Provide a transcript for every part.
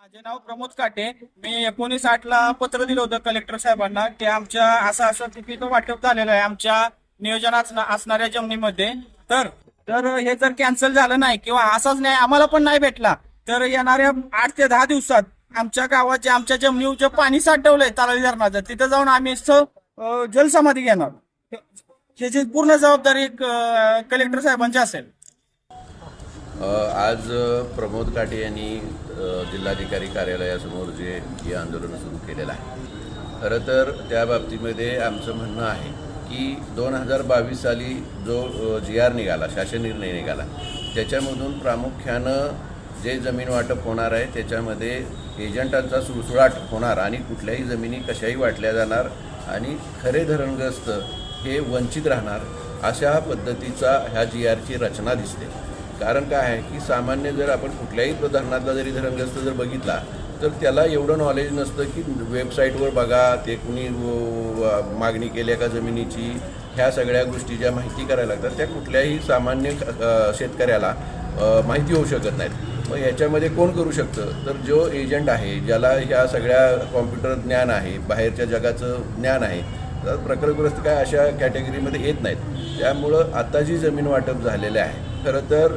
माझे नाव प्रमोद काटे. मी एकोणीस ला पत्र दिलं होतं कलेक्टर साहेबांना की आमच्या असं असं तिकीट वाटप झालेलं आहे आमच्या नियोजनात असणाऱ्या जमिनीमध्ये. तर तर हे जर कॅन्सल झालं नाही किंवा असाच नाही आम्हाला पण नाही भेटला तर येणाऱ्या आठ ते दहा दिवसात आमच्या गावात जे आमच्या जमिनीवर जे पाणी साठवलंय तालाली धरणाचं तिथं जाऊन आम्ही जलसमाधी घेणार. ह्याची पूर्ण जबाबदारी कलेक्टर साहेबांची असेल. आज प्रमोद काटे यांनी जिल्हाधिकारी कार्यालयासमोर जे हे आंदोलन सुरू केलेलं आहे. खरं तर त्या बाबतीमध्ये आमचं म्हणणं आहे की दोन हजार बावीस साली जो जी आर निघाला शासन निर्णय निघाला त्याच्यामधून प्रामुख्यानं जे जमीन वाटप होणार आहे त्याच्यामध्ये एजंटांचा सुळसुळाट होणार आणि कुठल्याही जमिनी कशाही वाटल्या जाणार आणि खरे धरणग्रस्त हे वंचित राहणार अशा पद्धतीचा ह्या जी आरची रचना दिसते. कारण काय आहे की सामान्य जर आपण कुठल्याही धरणातला जरी धरणग्रस्त जर बघितला तर त्याला एवढं नॉलेज नसतं की वेबसाईटवर बघा ते कुणी मागणी केली आहे का जमिनीची ह्या सगळ्या गोष्टी ज्या माहिती करायला लागतात त्या कुठल्याही सामान्य शेतकऱ्याला माहिती होऊ शकत नाहीत. मग याच्यामध्ये कोण करू शकतं? तर जो एजंट आहे ज्याला ह्या सगळ्या कॉम्प्युटर ज्ञान आहे बाहेरच्या जगाचं ज्ञान आहे तर प्रकल्पग्रस्त काय अशा कॅटेगरीमध्ये येत नाहीत. त्यामुळं आता जी जमीन वाटप झालेलं आहे खरं तर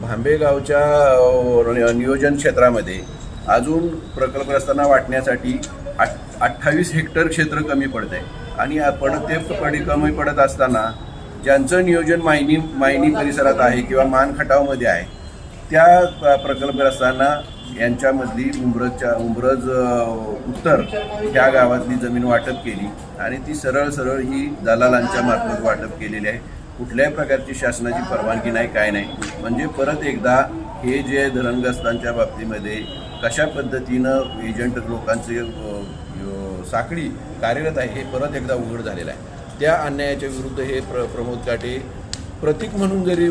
भांबेगावच्या नियोजन क्षेत्रामध्ये अजून प्रकल्पग्रस्तांना वाटण्यासाठी आठ अठ्ठावीस हेक्टर क्षेत्र कमी पडत आहे आणि आपण ते पडी कमी पडत असताना ज्यांचं नियोजन मायनी मायनी परिसरात आहे किंवा मानखटावमध्ये आहे त्या प्रकल्पग्रस्तांना यांच्यामधली उंब्रजच्या उंब्रज उत्तर ह्या गावातली जमीन वाटप केली. आणि ती सरळ सरळ ही दलालांच्या मार्फत वाटप केलेली आहे. कुठल्याही प्रकारची शासनाची परवानगी नाही काय नाही. म्हणजे परत एकदा हे जे धरणग्रस्तांच्या बाबतीमध्ये कशा पद्धतीनं एजंट लोकांचे साखळी कार्यरत आहे हे परत एकदा उघड झालेलं आहे. त्या अन्यायाच्या विरुद्ध हे प्र प्रमोद काटे प्रतीक म्हणून जरी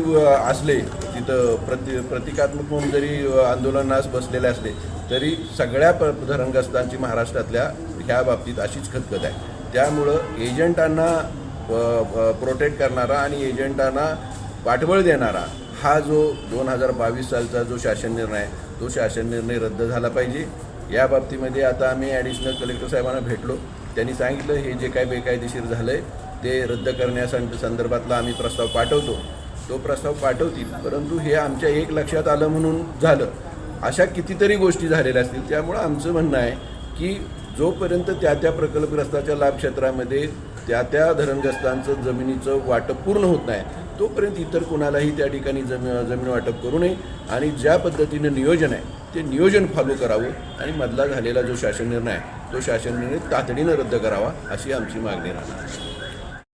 असले तिथं प्रति प्रतिकात्मक म्हणून जरी आंदोलनास बसलेले असले तरी सगळ्या प धरणग्रस्तांची महाराष्ट्रातल्या ह्या बाबतीत अशीच खतखत आहे. त्यामुळं एजंटांना प्रोटेक्ट करणारा आणि एजंटांना पाठबळ देणारा हा जो दोन हजार बावीस सालचा जो शासन निर्णय आहे तो शासन निर्णय रद्द झाला पाहिजे. या बाबतीमध्ये आता आम्ही ॲडिशनल कलेक्टर साहेबांना भेटलो. त्यांनी सांगितलं हे जे काय बेकायदेशीर झालं आहे ते रद्द करण्यास संदर्भातला आम्ही प्रस्ताव पाठवतो. तो प्रस्ताव पाठवतील परंतु हे आमच्या एक लक्षात आलं म्हणून झालं. अशा कितीतरी गोष्टी झालेल्या असतील त्यामुळं आमचं म्हणणं आहे की जोपर्यंत त्या त्या प्रकल्पग्रस्ताच्या लाभ क्षेत्रामध्ये त्या त्या धरणग्रस्तांचं जमिनीचं वाटप पूर्ण होत नाही. तोपर्यंत इतर कुणालाही त्या ठिकाणी जमी जमीन वाटप करू नये आणि ज्या पद्धतीनं नियोजन आहे ते नियोजन फॉलो करावं आणि मधला झालेला जो शासन निर्णय आहे तो शासन निर्णय तातडीनं रद्द करावा अशी आमची मागणी राहणार.